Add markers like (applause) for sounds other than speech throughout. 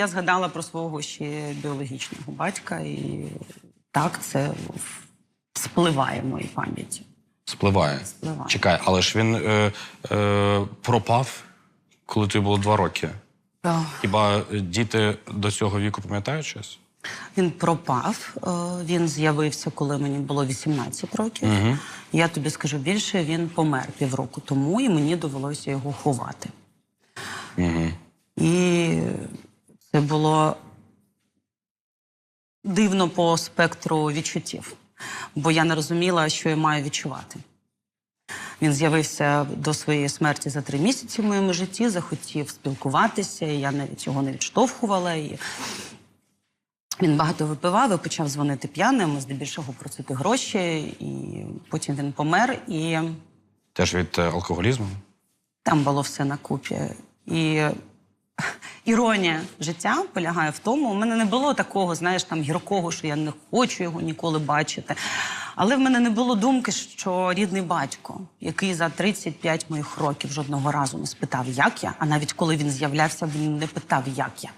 я згадала про свого ще біологічного батька, і так це спливає в моїй пам'яті. Спливає. Спливає. Чекай, але ж він е, е, пропав, коли тобі було два роки. Так. Хіба діти до цього віку пам'ятають щось? Він пропав. е, Він з'явився, коли мені було 18 років. Я тобі скажу більше, він помер півроку тому, і мені довелося його ховати. І це було дивно по спектру відчуттів, бо я не розуміла, що я маю відчувати. Він з'явився до своєї смерті за три місяці в моєму житті, захотів спілкуватися, і я навіть його не відштовхувала. І він багато випивав і почав дзвонити п'яним, здебільшого просити гроші, і потім він помер, і Теж від е, алкоголізму? там було все на купі. І іронія життя полягає в тому, у мене не було такого, знаєш, там гіркого, що я не хочу його ніколи бачити. Але в мене не було думки, що рідний батько, який за 35 моїх років жодного разу не спитав, як я, а навіть коли він з'являвся, він не питав, як я.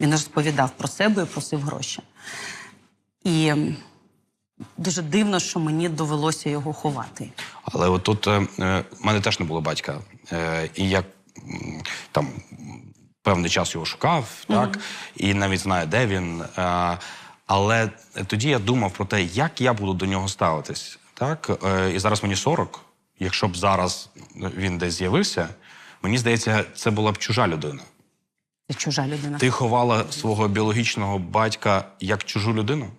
Він розповідав про себе і просив гроші. І дуже дивно, що мені довелося його ховати. Але отут е, е, в мене теж не було батька. Е, і я м, там певний час його шукав, так, і навіть знаю, де він. Е, але тоді я думав про те, як я буду до нього ставитись. Так? Е, і зараз мені 40. Якщо б зараз він десь з'явився, мені здається, це була б чужа людина. Чужа людина. Ти ховала свого біологічного батька як чужу людину?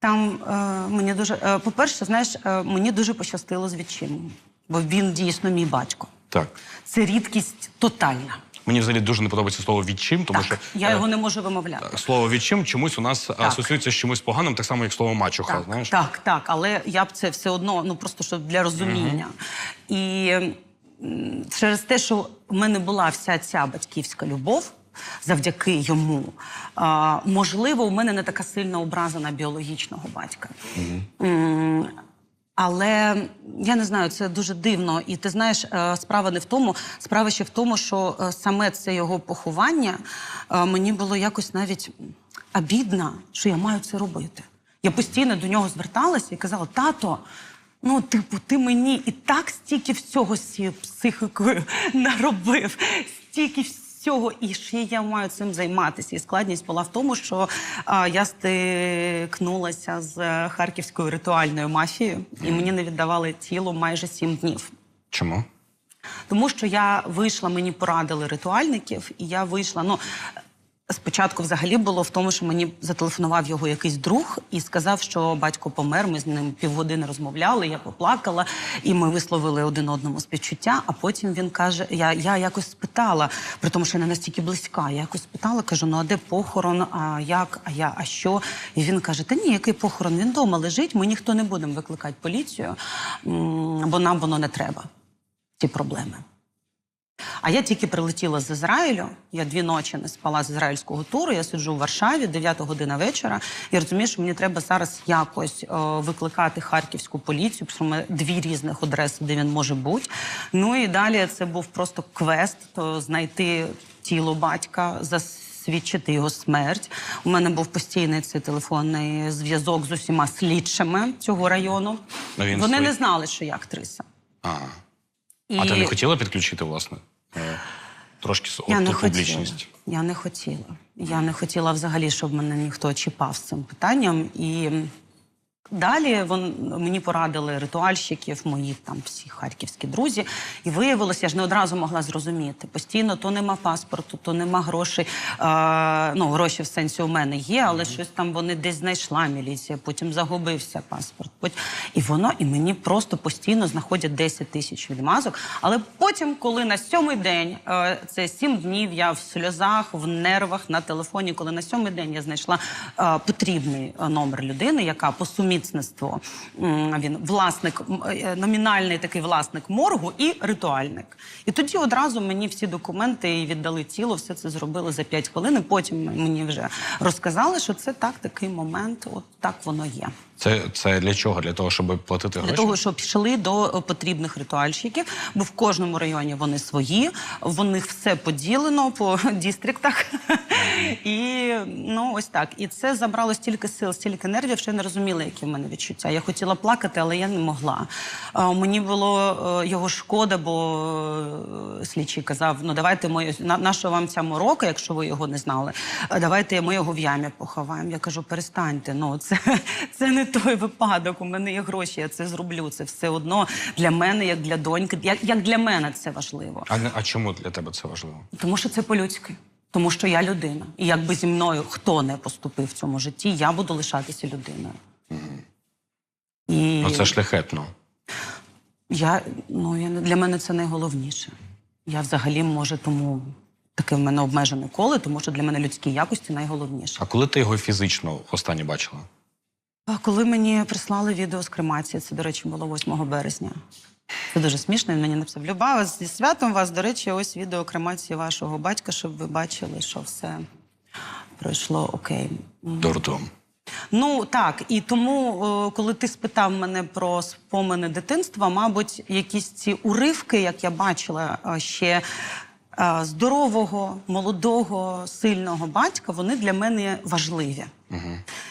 Там е, мені дуже, е, по-перше, знаєш, е, мені дуже пощастило з відчимом, бо він дійсно мій батько. Так. Це рідкість тотальна. Мені взагалі дуже не подобається слово відчим, тому так, що я е, його не можу вимовляти. Слово відчим чомусь у нас асоціюється з чимось поганим, так само, як слово мачуха. Так, знаєш? так, так, але я б це все одно, ну просто щоб для розуміння. І через те, що в мене була вся ця батьківська любов. Завдяки йому, а, можливо, у мене не така сильна образа на біологічного батька. М, Але я не знаю, це дуже дивно. І ти знаєш, е, справа не в тому, справа ще в тому, що е, саме це його поховання е, мені було якось навіть обідно, що я маю це робити. Я постійно до нього зверталася і казала: тато. Ну, типу, ти мені і так стільки всього з цією психікою (laughs) наробив, стільки всього, і ще я маю цим займатися. І складність була в тому, що а, я стикнулася з е, харківською ритуальною мафією, і мені не віддавали тіло майже сім днів. Чому? Тому що я вийшла, мені порадили ритуальників, і я вийшла. Ну спочатку взагалі було в тому, що мені зателефонував його якийсь друг і сказав, що батько помер. Ми з ним півгодини розмовляли. Я поплакала, і ми висловили один одному співчуття. А потім він каже: Я, я якось спитала, при тому, що я не настільки близька. Я якось спитала, кажу: ну а де похорон? А як? А я, а що? І він каже: Та ні, який похорон? Він вдома лежить. Ми ніхто не будемо викликати поліцію, бо нам воно не треба. Ці проблеми. А я тільки прилетіла з Ізраїлю. Я дві ночі не спала з ізраїльського туру. Я сиджу в Варшаві, 9 година вечора. І розумію, що мені треба зараз якось е, викликати харківську поліцію, тому що дві різних адреси, де він може бути. Ну і далі це був просто квест, то знайти тіло батька, засвідчити його смерть. У мене був постійний цей телефонний зв'язок з усіма слідчими цього району. Ну, він Вони свій- не знали, що я актриса. А. І... а ти не хотіла підключити, власне? е, Трошки Я не публічність? хотіла. Я не хотіла. Я не хотіла взагалі, щоб мене ніхто чіпав з цим питанням. І далі вон, мені порадили ритуальщиків, мої там всі харківські друзі. І виявилося, я ж не одразу могла зрозуміти. Постійно то нема паспорту, то нема грошей. Е, ну, гроші в сенсі у мене є, але щось там вони десь знайшла міліція, потім загубився паспорт. Потім... І воно, і мені просто постійно знаходять 10 тисяч відмазок. Але потім, коли на сьомий день, е, це сім днів, я в сльозах, в нервах на телефоні, коли на сьомий день я знайшла е, потрібний е, номер людини, яка по сумісництву м, він власник, е, номінальний такий власник моргу і ритуальник. І тоді одразу мені всі документи віддали тіло, все це зробили за 5 хвилин. Потім мені вже розказали, що це так, такий момент, от так воно є. Це, це для чого? Для того, щоб платити Для того, щоб йшли до е, потрібних ритуальщиків, бо в кожному районі вони свої, в них все поділено по (laughs) дістріктах. І ну ось так. І це забрало стільки сил, стільки нервів, що я не розуміла, які в мене відчуття. Я хотіла плакати, але я не могла. Е, Мені було е, його шкода, бо слідчий казав: ну давайте ми на, на що вам ця морока, якщо ви його не знали. Давайте ми його в ямі поховаємо. Я кажу, перестаньте. Ну це, (laughs) це не той випадок. У мене є гроші, я це зроблю. Це все одно для мене, як для доньки. Як, як для мене це важливо. А, не- а чому для тебе це важливо? Тому що це по-людськи. Тому що я людина. І якби зі мною хто не поступив в цьому житті, я буду лишатися людиною. І Ну це шляхетно. я, ну, я, не- для мене це найголовніше. Я взагалі, може, тому таке в мене обмежене коло, тому що для мене людські якості найголовніше. А коли ти його фізично останнє бачила? Коли мені прислали відео з кремації, це, до речі, було 8 березня. Це дуже смішно. Він мені написав: Люба, зі святом вас, до речі, ось відео кремації вашого батька, щоб ви бачили, що все пройшло окей. Дурдом. Ну так, і тому, коли ти спитав мене про спомини дитинства, мабуть, якісь ці уривки, як я бачила ще здорового, молодого, сильного батька, вони для мене важливі.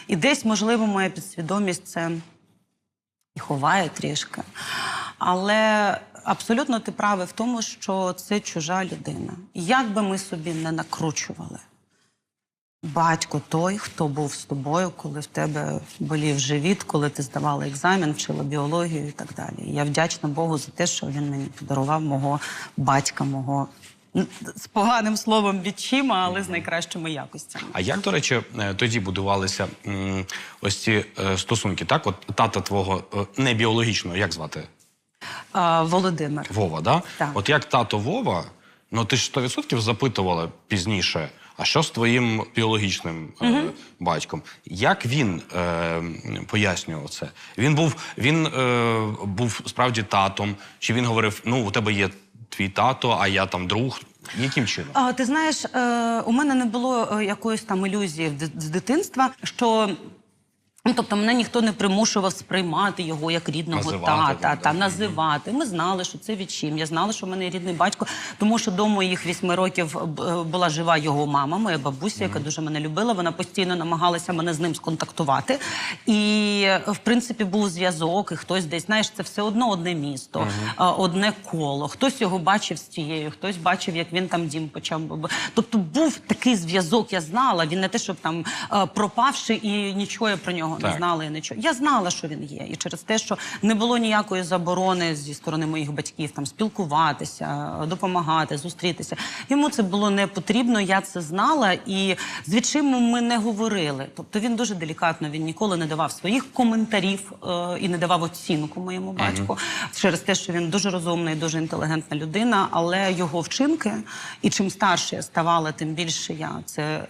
І десь, можливо, моя підсвідомість це і ховає трішки. Але абсолютно ти правий в тому, що це чужа людина. Як би ми собі не накручували. Батько той, хто був з тобою, коли в тебе болів живіт, коли ти здавала екзамен, вчила біологію і так далі. Я вдячна Богу за те, що він мені подарував мого батька, мого з поганим словом відчима, але з найкращими якостями. А як, до речі, е, тоді будувалися ось ці е, стосунки? Так, от тата твого е, не біологічного, як звати? А, Володимир. Вова, да? Так. От як тато Вова, ну ти ж 100% запитувала пізніше, а що з твоїм біологічним е, батьком? Як він е, пояснював це? Він був, він е, був справді татом, чи він говорив: ну, у тебе є твій тато, а я там друг? Яким чином? А, ти знаєш, е, у мене не було е, якоїсь там ілюзії з дитинства, що. Ну, тобто мене ніхто не примушував сприймати його як рідного Називати, тата, та називати. Ми знали, що це відчим. Я знала, що в мене рідний батько, тому що до моїх вісьми років е, була жива його мама, моя бабуся, яка дуже мене любила. Вона постійно намагалася мене з ним сконтактувати. І в принципі був зв'язок, і хтось десь знаєш, це все одно одне місто, е, одне коло. Хтось його бачив з тією, хтось бачив, як він там дім почав. Тобто був такий зв'язок, я знала. Він не те, щоб там е, пропавши, і нічого я про нього не Так. знала. І нічого. Я знала, що він є. І через те, що не було ніякої заборони зі сторони моїх батьків там спілкуватися, допомагати, зустрітися. Йому це було не потрібно. Я це знала, і з відчимом ми не говорили. Тобто він дуже делікатно, він ніколи не давав своїх коментарів е, і не давав оцінку моєму батьку через те, що він дуже розумний, дуже інтелігентна людина, але його вчинки, і чим старше я ставала, тим більше я це е,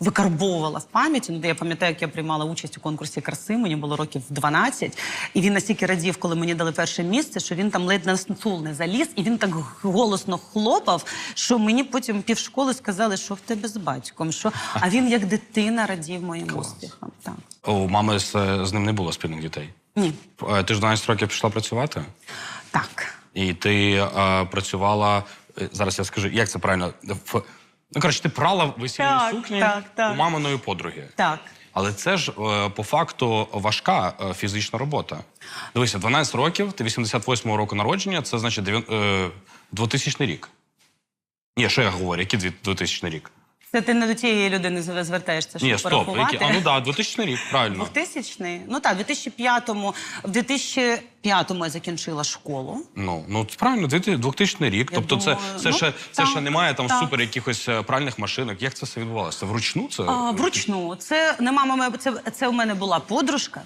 викарбовувала в пам'яті. Ну, я пам'ятаю, як я приймала участь у конкурсі краси, мені було років 12, і він настільки радів, коли мені дали перше місце, що він там ледь на стул не заліз, і він так голосно хлопав, що мені потім півшколи сказали, що в тебе з батьком. Що... А він як дитина радів моїм успіхам. Так. У мами з, з ним не було спільних дітей. Ні. Ти ж 12 років пішла працювати, Так. і ти е, працювала. е, Зараз я скажу, як це правильно? В, ну, коротше, ти прала весільні сукні так, так. у маминої подруги. Так. Але це ж е, по факту важка е, фізична робота. Дивися, 12 років, ти 88-го року народження, це значить дев'ян- е, 2000 рік. Ні, що я говорю, який дві- 2000 рік? Це ти не до тієї людини звертаєшся, щоб Ні, стоп. порахувати. Які, а ну да, 2000 рік, правильно. 2000 Ну так, в 2005-му, в 2005-му я закінчила школу. Ну, ну це правильно, 2000 рік. Я тобто, думаю, це, це, ну, ще, це так, ще немає там так. супер якихось е, пральних машинок. Як це все відбувалося? Вручну це? А, вручну. Це не мама моя, це, це у мене була подружка,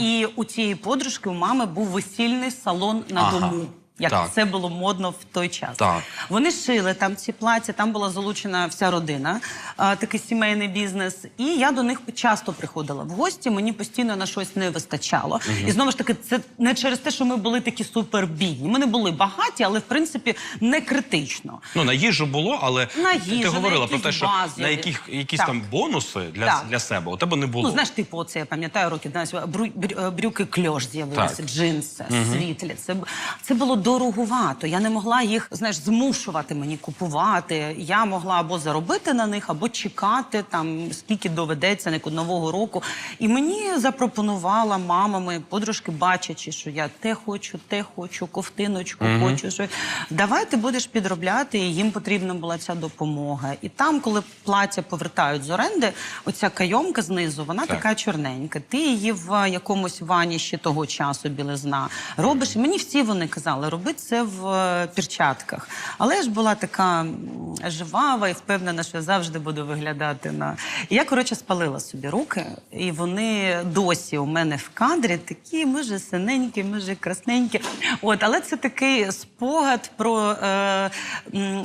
і у цієї подружки у мами був весільний салон на Ага. дому. Як Так. це було модно в той час. Так. Вони шили там ці плаття, там була залучена вся родина, а, такий сімейний бізнес. І я до них часто приходила в гості. Мені постійно на щось не вистачало. І знову ж таки, це не через те, що ми були такі супер бідні. Ми не були багаті, але в принципі не критично. Ну, на їжу було, але На ти говорила на про те, що базові. на яких, якісь Так. там бонуси для, Так. для себе у тебе не було. Ну, знаєш, типу, оце я пам'ятаю брю, брю- брюки кльош з'явилися, джинси, світлі. Це, це було дорогувато. Я не могла їх, знаєш, змушувати мені купувати. Я могла або заробити на них, або чекати там, скільки доведеться на нового року. І мені запропонувала мама, мої подружки, бачачи, що я те хочу, те хочу, ковтиночку хочу. Що... Давай ти будеш підробляти, і їм потрібна була ця допомога. І там, коли плаття повертають з оренди, оця кайомка знизу, вона Так. така чорненька. Ти її в якомусь вані ще того часу білизна робиш. І мені всі вони казали, роби це в е, перчатках. Але я ж була така м, жвава і впевнена, що я завжди буду виглядати на. І я, коротше, спалила собі руки, і вони досі у мене в кадрі такі, може, синенькі, може, красненькі. От, але це такий спогад про е,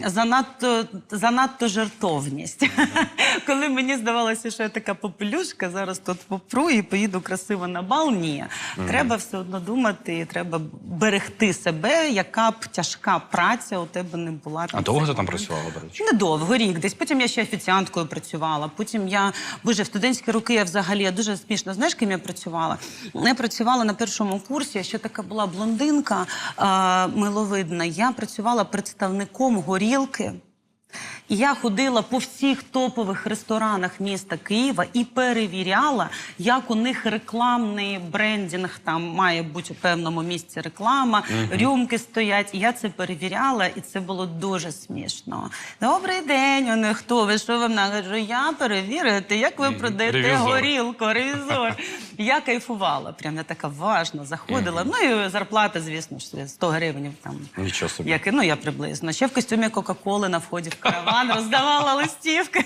занадто, занадто жартовність. (laughs) Коли мені здавалося, що я така попелюшка, зараз тут попру і поїду красиво на бал. Ні. Треба все одно думати, і треба берегти себе, яка б тяжка праця у тебе не була. А довго ти там працювала, до речі? Недовго, рік десь. Потім я ще офіціанткою працювала. Потім я, боже, в студентські роки я взагалі я дуже смішно. Знаєш, ким я працювала? Я працювала на першому курсі. Я ще така була блондинка миловидна. Я працювала представником горілки. І я ходила по всіх топових ресторанах міста Києва і перевіряла, як у них рекламний брендінг там має бути у певному місці реклама, рюмки стоять. І я це перевіряла, і це було дуже смішно. Добрий день, вони хто ви? Що вам на кажу? Я перевірити, як ви продаєте Ревізор. горілку, ревізор. Я кайфувала. Прям я така важно заходила. Ну і зарплата, звісно ж, 100 гривень там. Нічого собі. Як, ну, я приблизно. Ще в костюмі Кока-Коли на вході в караван роздавала листівки.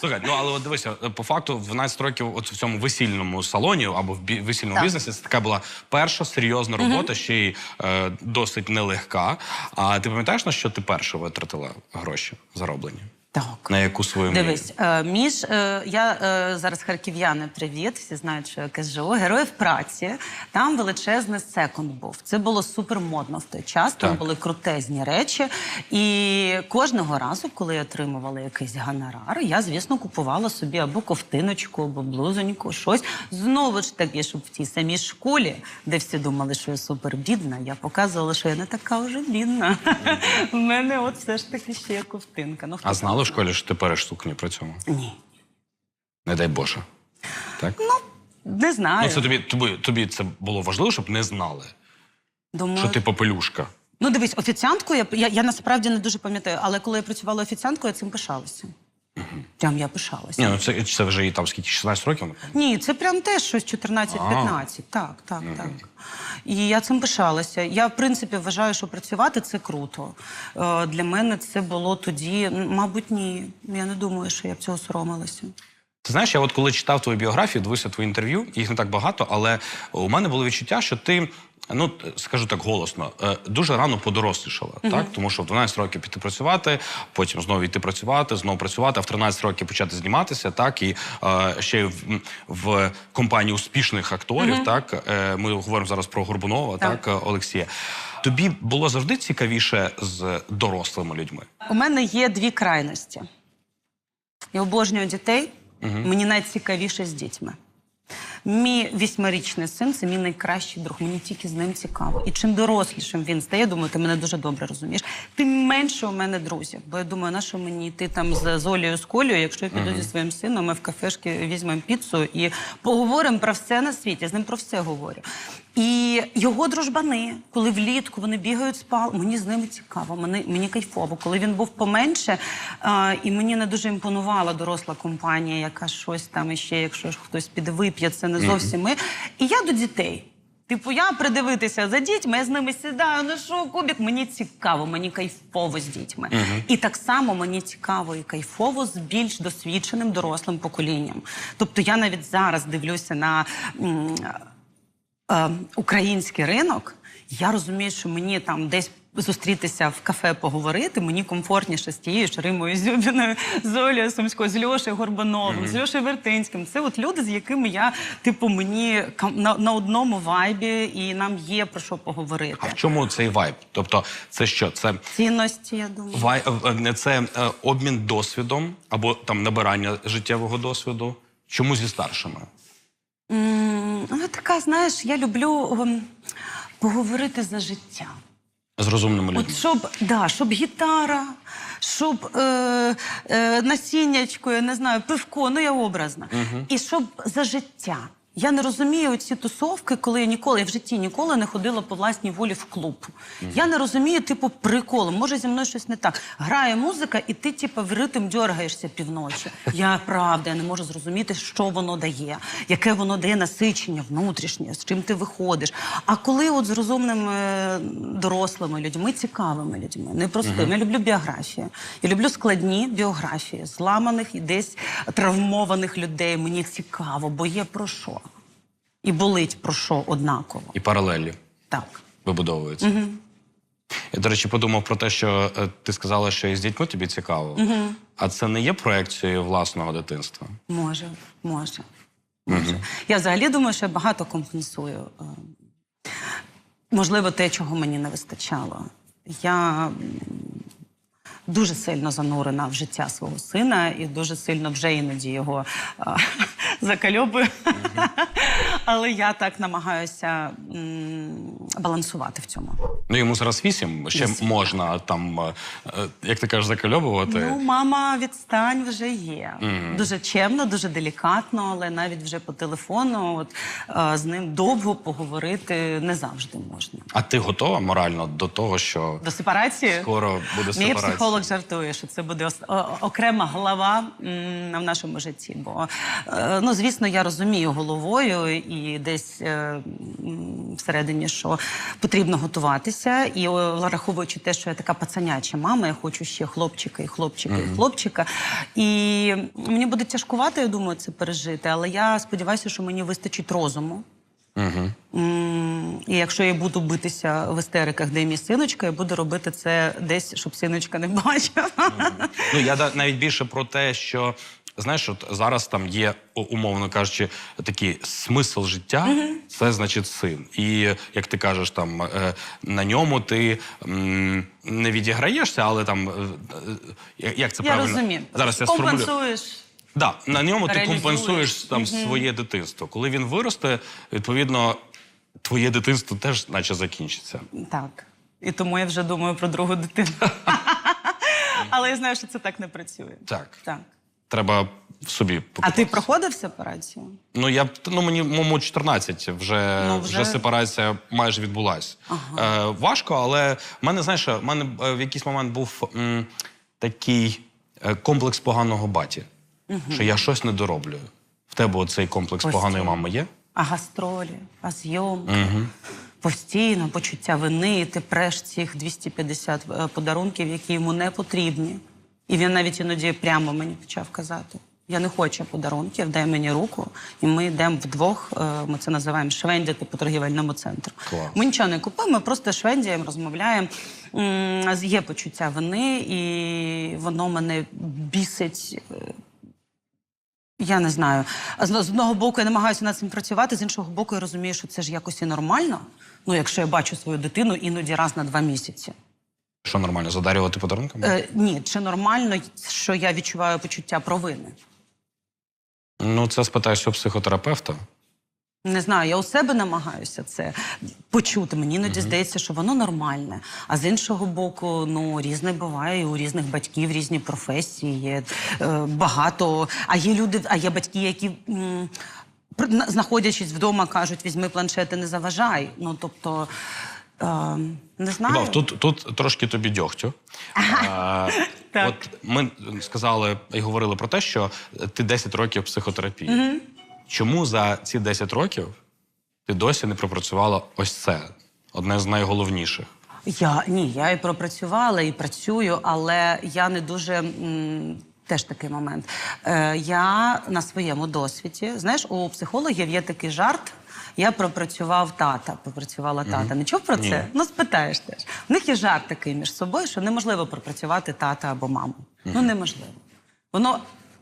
Слухай, ну але от дивися, по факту, в 12 років, от в цьому весільному салоні або в бі- весільному Так. бізнесі, це така була перша серйозна робота, ще й е, досить нелегка. А ти пам'ятаєш, на що ти перше витратила гроші зароблені? Так. На яку свою мрію? Дивись, е, між е, я е, зараз харків'яни, привіт, всі знають, що я кажу. Героїв праці. Там величезний секонд був. Це було супер модно в той час. Там Так. були крутезні речі. І кожного разу, коли я отримувала якийсь гонорар, я, звісно, купувала собі або ковтиночку, або блузоньку, щось. Знову ж таки, щоб в тій самій школі, де всі думали, що я супер бідна, я показувала, що я не така вже бідна. (laughs) У мене от все ж таки ще є ковтинка. Ну, хто А знали в школі, що ти переш сукні при цьому? Ні. Не дай Боже. Так? Не знаю. Ну, це тобі, тобі, тобі це було важливо, щоб не знали, Думаю, що ти попелюшка. Ну, дивись, офіціанткою я, я, я насправді не дуже пам'ятаю, але коли я працювала офіціанткою, я цим пишалася. Прям я пишалася. Ні, ну це, це вже і там скільки 16 років. Ні, це прям теж щось 14-15. Так, так, так. І я цим пишалася. Я, в принципі, вважаю, що працювати це круто. Е, Для мене це було тоді, м, мабуть, ні. Я не думаю, що я б цього соромилася. Ти знаєш, я от коли читав твою біографію, дивився твої інтерв'ю, їх не так багато, але у мене було відчуття, що ти. Ну, скажу так голосно, е, дуже рано подорослішала, так? Тому що в 12 років піти працювати, потім знову йти працювати, знову працювати, а в 13 років почати зніматися, так, і е, ще в, в компанії успішних акторів, так, е, ми говоримо зараз про Горбунова, так, Так. Олексія. Тобі було завжди цікавіше з дорослими людьми? У мене є дві крайності. Я обожнюю дітей, мені найцікавіше з дітьми. Мій вісьмирічний син це мій найкращий друг. Мені тільки з ним цікаво. І чим дорослішим він стає, я думаю, ти мене дуже добре розумієш. Тим менше у мене друзів. Бо я думаю, на що мені йти там з, з Олею з Колею, якщо я піду зі своїм сином, ми в кафешки візьмемо піцу і поговоримо про все на світі. Я з ним про все говорю. І його дружбани, коли влітку вони бігають з пал, мені з ними цікаво, мені, мені кайфово. Коли він був поменше, а, і мені не дуже імпонувала доросла компанія, яка щось там іще, якщо хтось піде вип'є, це не зовсім ми. І я до дітей. Типу, я придивитися за дітьми, я з ними сідаю, ну що, кубік, мені цікаво, мені кайфово з дітьми. І так само мені цікаво і кайфово з більш досвідченим дорослим поколінням. Тобто я навіть зараз дивлюся на м, е, український ринок, я розумію, що мені там десь зустрітися в кафе поговорити, мені комфортніше з тією ж Римою Зюбіною, з Олею Сумською, з Льошею Горбановим, з Льошею Вертинським. Це от люди, з якими я, типу, мені на, на одному вайбі, і нам є про що поговорити. А в чому цей вайб? Тобто, це що? Це Цінності, я думаю. вай... е, це е, обмін досвідом або там набирання життєвого досвіду. Чому зі старшими? М, Ну, така, знаєш, я люблю ем, поговорити за життя. З розумними людьми. От щоб, да, щоб гітара, щоб е, е, насіннячко, я не знаю, пивко, ну я образна. І щоб за життя. Я не розумію ці тусовки, коли я ніколи я в житті ніколи не ходила по власній волі в клуб. Я не розумію, типу, приколу. Може, зі мною щось не так. Грає музика, і ти, типу, в ритм дергаєшся півночі. Я правда, я не можу зрозуміти, що воно дає, яке воно дає насичення внутрішнє, з чим ти виходиш. А коли от з розумними дорослими людьми, цікавими людьми, непростими. Я люблю біографії. Я люблю складні біографії, зламаних і десь травмованих людей. Мені цікаво, бо є про що. І болить про що однаково. І паралелі Так. вибудовуються. Я, до речі, подумав про те, що е, ти сказала, що і з дітьми тобі цікаво. А це не є проекцією власного дитинства. Може, може. може. Я взагалі думаю, що я багато компенсую. е, Можливо, те, чого мені не вистачало. Я дуже сильно занурена в життя свого сина і дуже сильно вже іноді його (laughs) закальобую. Але я так намагаюся балансувати в цьому. Ну йому зараз вісім, ще можна там, е, е, як ти кажеш, закальовувати. Ну, мама, відстань вже є. Дуже чемно, дуже делікатно, але навіть вже по телефону от, е, з ним довго поговорити не завжди можна. А ти готова морально до того, що До сепарації скоро буде сепарація? Психолог жартує, що це буде окрема глава в нашому житті. Бо, е, ну, звісно, я розумію головою і десь е, всередині, що потрібно готуватися. І враховуючи те, що я така пацаняча мама, я хочу ще хлопчика і хлопчика, і хлопчика. І мені буде тяжкувати, я думаю, це пережити. Але я сподіваюся, що мені вистачить розуму. М, І якщо я буду битися в істериках, де мій синочка, я буду робити це десь, щоб синочка не бачив. Ну я навіть більше про те, що знаєш, от зараз там є, умовно кажучи, такий смисл життя, це значить син. І як ти кажеш, там е, на ньому ти не відіграєшся, але там е, е, як це Я правильно розумію. зараз я сформулюю. Компенсуєш. Да, на ньому ти Реалізуєш. компенсуєш там своє дитинство. Коли він виросте, відповідно, твоє дитинство теж, наче, закінчиться. Так. І тому я вже думаю про другу дитину. (laughs) Але я знаю, що це так не працює. Так. Так. Треба в собі А ти проходив сепарацію? Ну я б ну мені моєму 14, вже, Ну, вже... вже- сепарація майже відбулась. Е, важко, але в мене знаєш, що, в мене е, в якийсь момент був м, такий е, комплекс поганого баті, що я щось не дороблюю. В тебе оцей комплекс Постійно. поганої мами є? А гастролі, а зйомки. Постійно почуття вини, і ти преш цих 250 е, подарунків, які йому не потрібні. І він навіть іноді прямо мені почав казати: я не хочу подарунків, дай мені руку. І ми йдемо вдвох. е, Ми це називаємо швендяти по торгівельному центру. Клас. Ми нічого не купуємо, ми просто швендяємо, розмовляємо. Є почуття вини, і воно мене бісить. Я не знаю. З з одного боку я намагаюся над цим працювати, з іншого боку, я розумію, що це ж якось і нормально. Ну, якщо я бачу свою дитину іноді раз на два місяці. Що нормально, задарювати подарунками? Е, ні, чи нормально, що я відчуваю почуття провини? Ну, це спитаєшся у психотерапевта. Не знаю, я у себе намагаюся це почути. Мені іноді здається, що воно нормальне. А з іншого боку, ну різне буває. і У різних батьків різні професії. Є е, багато. А є люди, а є батьки, які. м, знаходячись вдома, кажуть, візьми планшети, не заважай. Ну тобто е, не знаю. Бав, тут, тут трошки тобі дьогтю. (laughs) А, Так. От ми сказали і говорили про те, що ти 10 років психотерапії. Чому за ці 10 років ти досі не пропрацювала ось це? Одне з найголовніших. Я ні, я і пропрацювала, і працюю, але я не дуже м, Теж такий момент. Е, я на своєму досвіді, знаєш, у психологів є такий жарт. Я пропрацював тата, попрацювала тата. Не чув про це? Ні. Ну, спитаєш теж. У них є жарт такий між собою, що неможливо пропрацювати тата або маму. Ну, неможливо. Воно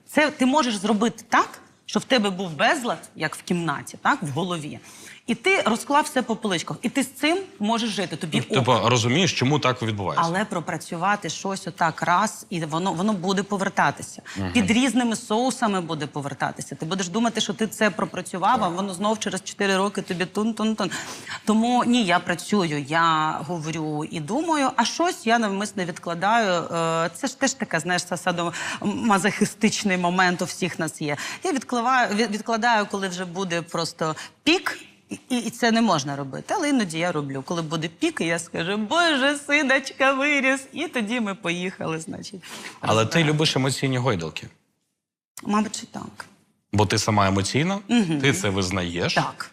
це ти можеш зробити так, що в тебе був безлад, як в кімнаті, так, в голові. І ти розклав все по поличках. І ти з цим можеш жити. Тобі ок. Типу, розумієш, чому так відбувається? Але пропрацювати щось отак раз, і воно воно буде повертатися. Під різними соусами буде повертатися. Ти будеш думати, що ти це пропрацював, а воно знов через 4 роки тобі тун-тун-тун. Тому ні, я працюю, я говорю і думаю, а щось я навмисно відкладаю. Е, Це ж теж така, знаєш, садомазохистичний момент у всіх нас є. Я відкладаю, відкладаю, коли вже буде просто пік. І, і це не можна робити, але іноді я роблю. Коли буде пік, я скажу, Боже, синочка виріс, і тоді ми поїхали, значить. Але ти любиш емоційні гойдалки. Мабуть, що так. Бо ти сама емоційна, ти це визнаєш. Так.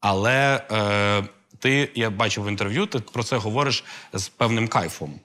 Але е, ти, я бачив в інтерв'ю, ти про це говориш з певним кайфом.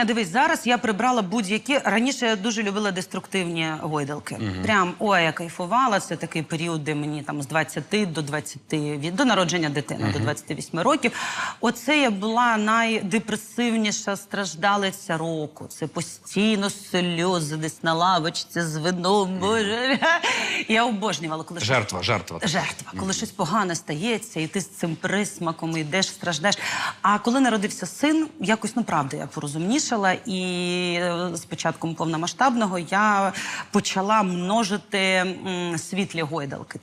М, Дивись, зараз я прибрала будь-які. Раніше я дуже любила деструктивні гойдалки. Прям ой, я кайфувала. Це такий період, де мені там з 20 до 20, від- до народження дитини, до 28 років. Оце я була найдепресивніша страждалиця року. Це постійно сльози десь на лавочці з вином. Боже, (laughs) я обожнювала, коли щось Жертва, жертва. Жертва, коли щось погане стається, і ти з цим присмаком йдеш, страждаєш. А коли народився син, якось ну правда, я порозумнішала, і е, з початком повномасштабного я почала множити світлі гойдалки,